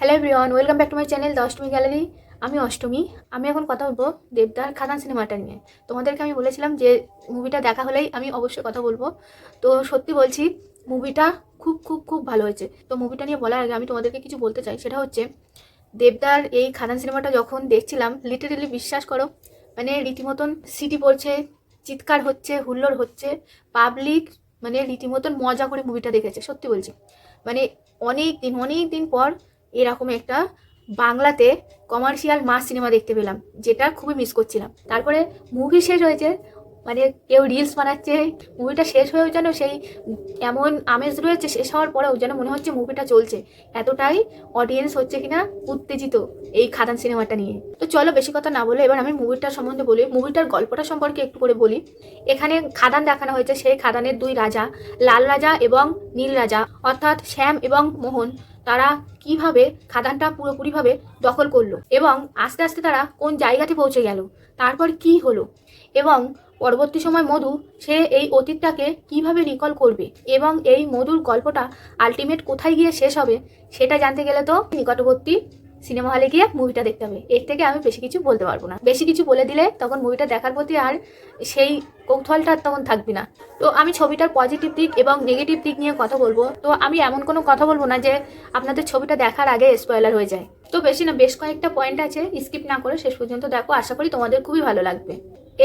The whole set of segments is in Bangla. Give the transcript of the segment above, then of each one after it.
Hello everyone welcome back to my channel Ashtami gallery আমি অষ্টমী, আমি এখন কথা বলব দেবদার খাদান সিনেমাটা নিয়ে। তোমাদেরকে আমি বলেছিলাম যে মুভিটা দেখা হলেই আমি অবশ্যই কথা বলব। তো সত্যি বলছি মুভিটা খুব খুব খুব ভালো হয়েছে। তো মুভিটা নিয়ে বলার আগে আমি তোমাদেরকে কিছু বলতে চাই। সেটা হচ্ছে, দেবদার এই খাদান সিনেমাটা যখন দেখছিলাম লিটারেলি বিশ্বাস করো মানে রীতিমতন সিটি পড়ছে চিৎকার হচ্ছে, হুল্লোড় হচ্ছে পাবলিক মানে রীতিমতন মজা করে মুভিটা দেখেছে, সত্যি বলছি। মানে অনেক দিন অনেক দিন পর এরকম একটা বাংলাতে কমার্শিয়াল মাস সিনেমা দেখতে পেলাম, যেটা খুবই মিস করছিলাম। তারপরে মুভি শেষ হয়েছে মানে কেউ রিলস বানাচ্ছে মুভিটা শেষ হয়েও যেন সেই এমন আমেজ রয়েছে, শেষ হওয়ার পরেও যেন মনে হচ্ছে মুভিটা চলছে। এতটাই অডিয়েন্স হচ্ছে কিনা উত্তেজিত এই খাদান সিনেমাটা নিয়ে। তো চলো বেশি কথা না বলে এবার আমি মুভিটার সম্বন্ধে বলি। মুভিটার গল্পটা সম্পর্কে একটু করে বলি। এখানে খাদান দেখানো হয়েছে, সেই খাদানের দুই রাজা, লাল রাজা এবং নীল রাজা। অর্থাৎ শ্যাম এবং মোহন তারা কীভাবে খাদানটা পুরোপুরিভাবে দখল করল এবং আস্তে আস্তে তারা কোন জায়গাতে পৌঁছে গেল, তারপর কি হলো এবং পরবর্তী সময় মধু, সে এই অতীতটাকে কীভাবে রিকল করবে এবং এই মধুর গল্পটা আলটিমেট কোথায় গিয়ে শেষ হবে, সেটা জানতে গেলে তো নিকটবর্তী সিনেমা হলে গিয়ে মুভিটা দেখতে হবে। এর থেকে আমি বেশি কিছু বলতে পারব না। বেশি কিছু বলে দিলে তখন মুভিটা দেখার প্রতি আর সেই কৌতূহলটা তখন থাকবে না। তো আমি ছবিটার পজিটিভ দিক এবং নেগেটিভ দিক নিয়ে কথা বলব। তো আমি এমন কোনো কথা বলব না যে আপনাদের ছবিটা দেখার আগে স্পয়লার হয়ে যায়। তো বেশি না, বেশ কয়েকটা পয়েন্ট আছে। স্কিপ না করে শেষ পর্যন্ত দেখো। আশা করি তোমাদের খুবই ভালো লাগবে।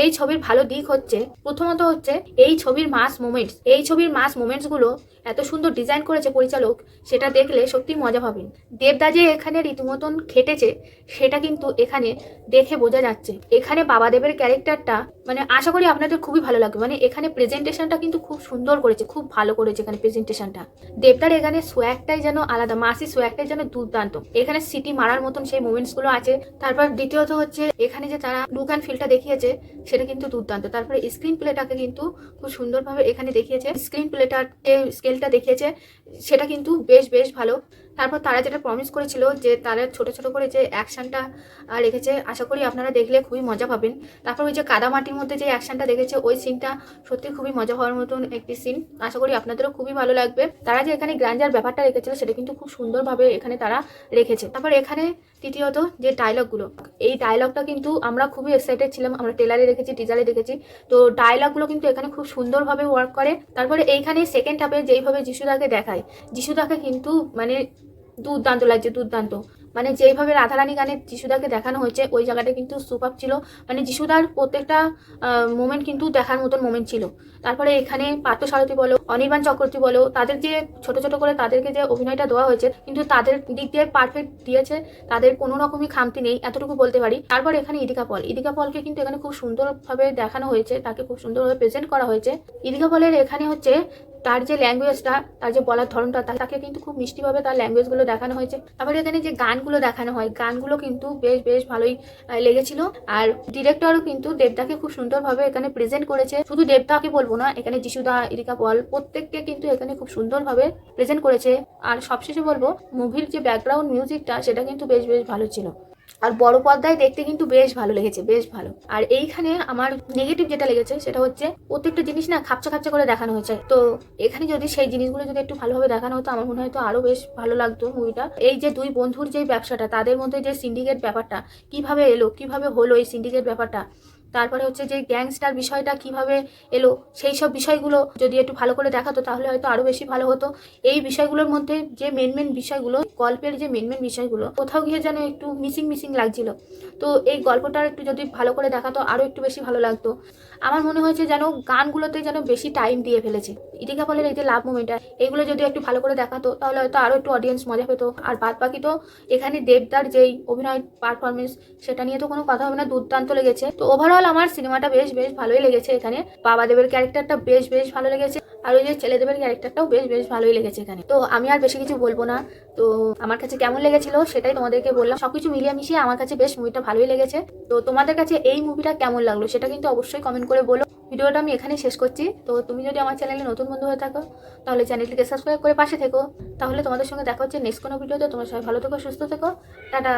এই ছবির ভালো দিক হচ্ছে, প্রথমত হচ্ছে এই ছবির মাস মোমেন্টস এই ছবির মাস মোমেন্টসগুলো এত সুন্দর ডিজাইন করেছে পরিচালক, সেটা দেখলে সত্যি মজা পাবেন। দেবদা যে এখানে রীতিমতন খেটেছে, সেটা কিন্তু এখানে দেখে বোঝা যাচ্ছে। এখানে বাবাদেবের ক্যারেক্টারটা মানে আশা করি আপনাদের খুবই ভালো লাগবে। মানে এখানে প্রেজেন্টেশনটা কিন্তু খুব সুন্দর করেছে, খুব ভালো করেছে এখানে প্রেজেন্টেশনটা দেবদার এখানে সোয়াগটাই যেন আলাদা মাসি সোয়াগটাই যেন দুর্দান্ত। এখানে সিটি মারার মতন সেই মুভমেন্টসগুলো আছে। তারপর দ্বিতীয়ত হচ্ছে, এখানে যে তারা লুক অ্যান্ড ফিলটা দেখিয়েছে, সেটা কিন্তু দুর্দান্ত। তারপরে স্ক্রিন প্লেটাকে কিন্তু খুব সুন্দরভাবে এখানে দেখিয়েছে। স্ক্রিন প্লেটার স্কেলটা দেখিয়েছে, সেটা কিন্তু বেশ বেশ ভালো। তারপর তারা যেটা প্রমিস করেছিল যে তারা ছোট ছোট করে যে অ্যাকশনটা রেখেছে, আশা করি আপনারা দেখলে খুবই মজা পাবেন। তারপর ওই যে কাদামাটির মধ্যে যে অ্যাকশনটা দেখেছে, ওই সিনটা সত্যি খুবই মজা হওয়ার মতন একটি সিন আশা করি আপনাদেরও খুবই ভালো লাগবে। তারা যে এখানে গ্রাঞ্জার ব্যাপারটা রেখেছিল, সেটা কিন্তু খুব সুন্দরভাবে এখানে তারা রেখেছে। তারপর এখানে তৃতীয়ত যে ডায়লগগুলো এই ডায়লগটা কিন্তু আমরা খুবই এক্সাইটেড ছিলাম, আমরা টেলারে দেখেছি টিজারে দেখেছি। তো ডায়লগগুলো কিন্তু এখানে খুব সুন্দরভাবে ওয়ার্ক করে। তারপরে এইখানে সেকেন্ড হাফে যেইভাবে যিশুদাকে দেখায়, যিশুদাকে কিন্তু মানে দুর্দান্ত লাগছে, দুর্দান্ত। মানে যেইভাবে রাধারানী গানে যিশুদাকে দেখানো হয়েছে, ওই জায়গাটা কিন্তু সুপার ছিল। মানে যিশুদার প্রত্যেকটা মোমেন্ট কিন্তু দেখার মতন মোমেন্ট ছিল। তারপরে এখানে পার্থ সারথী বলো, অনির্বাণ চক্রবর্তী বলো, তাদের যে ছোট ছোট করে তাদেরকে যে অভিনয়টা দেওয়া হয়েছে, কিন্তু তাদের দিক দিয়ে পারফেক্ট দিয়েছে। তাদের কোনো রকমই খামতি নেই, এতটুকু বলতে পারি। তারপর এখানে ইদিকা পল। ইদিকা পলকে কিন্তু এখানে খুব সুন্দরভাবে দেখানো হয়েছে, তাকে খুব সুন্দরভাবে প্রেজেন্ট করা হয়েছে। ইদিকা পলের এখানে হচ্ছে তার যে ল্যাঙ্গুয়েজটা তার যে বলার ধরনটা তাকে কিন্তু খুব মিষ্টিভাবে তার ল্যাঙ্গুয়েজগুলো দেখানো হয়েছে। তারপরে এখানে যে গানগুলো দেখানো হয়, গানগুলো কিন্তু বেশ বেশ ভালোই লেগেছিল। আর ডিরেক্টরও কিন্তু দেবদাকে খুব সুন্দরভাবে এখানে প্রেজেন্ট করেছে। শুধু দেবদাকে বলব না, এখানে যিশুদা, ইরিকা পল প্রত্যেককে কিন্তু এখানে খুব সুন্দরভাবে প্রেজেন্ট করেছে। আর সবশেষে বলব মুভির যে ব্যাকগ্রাউন্ড মিউজিকটা সেটা কিন্তু বেশ বেশ ভালো ছিল। আর বড় পর্দায় দেখতে কিন্তু বেশ ভালো লেগেছে, বেশ ভালো। আর এইখানে আমার নেগেটিভ যেটা লেগেছে সেটা হচ্ছে প্রত্যেকটা জিনিস না খাপচা খাপচা করে দেখানো হয়েছে। তো এখানে যদি সেই জিনিসগুলো যদি একটু ভালোভাবে দেখানো হতো, আমার মনে হয় তো আরও বেশ ভালো লাগতো মুভিটা এই যে দুই বন্ধুর যে ব্যবসাটা, তাদের মধ্যে যে সিন্ডিকেট ব্যাপারটা, কীভাবে এলো, কীভাবে হলো এই সিন্ডিকেট ব্যাপারটা তারপরে হচ্ছে যে গ্যাংস্টার বিষয়টা কীভাবে এলো, সেই সব বিষয়গুলো যদি একটু ভালো করে দেখাতো তাহলে হয়তো আরও বেশি ভালো হতো। এই বিষয়গুলোর মধ্যে যে মেন মেন বিষয়গুলো, গল্পের যে মেন মেন বিষয়গুলো, কোথাও গিয়ে যেন একটু মিসিং মিসিং লাগছিল। তো এই গল্পটার একটু যদি ভালো করে দেখাতো আরও একটু বেশি ভালো লাগতো। আমার মনে হয়েছে যেন গানগুলোতে যেন বেশি টাইম দিয়ে ফেলেছে। ইটিকা বলের এই যে লাভ মুভমেন্টটা এগুলো যদি একটু ভালো করে দেখাতো, তাহলে হয়তো আরও একটু অডিয়েন্স মজা পেতো। আর বাদ বাকি তো এখানে দেবদার যেই অভিনয় পারফরমেন্স সেটা নিয়ে তো কোনো কথা হবে না, দুর্দান্ত লেগেছে। তো ওভারঅল আমার সিনেমাটা বেশ বেশ ভালোই লেগেছে এখানে। বাবা দেবের ক্যারেক্টারটা বেশ বেশ ভালো লেগেছে। আর ওই যে ছেলেদেবের ক্যারেক্টারটাও বেশ বেশ ভালোই লেগেছে এখানে। তো আমি আর বেশি কিছু বলব না। তো আমার কাছে কেমন লেগেছিল সেটাই তোমাদেরকে বললাম। সবকিছু মিলিয়ে মিশিয়ে আমার কাছে বেশ মুভিটা ভালোই লেগেছে। তো তোমাদের কাছে এই মুভিটা কেমন লাগল সেটা কিন্তু অবশ্যই কমেন্ট করে বলো। ভিডিওটা আমি এখানে শেষ করছি। তো তুমি যদি আমার চ্যানেলে নতুন বন্ধু হয়ে থাকো, তাহলে চ্যানেলটিকে সাবস্ক্রাইব করে পাশে থেকো। তাহলে তোমাদের সঙ্গে দেখা হচ্ছে নেক্সট কোনো ভিডিওতে তোমরা সবাই ভালো থেকো, সুস্থ থেকো। টাটা!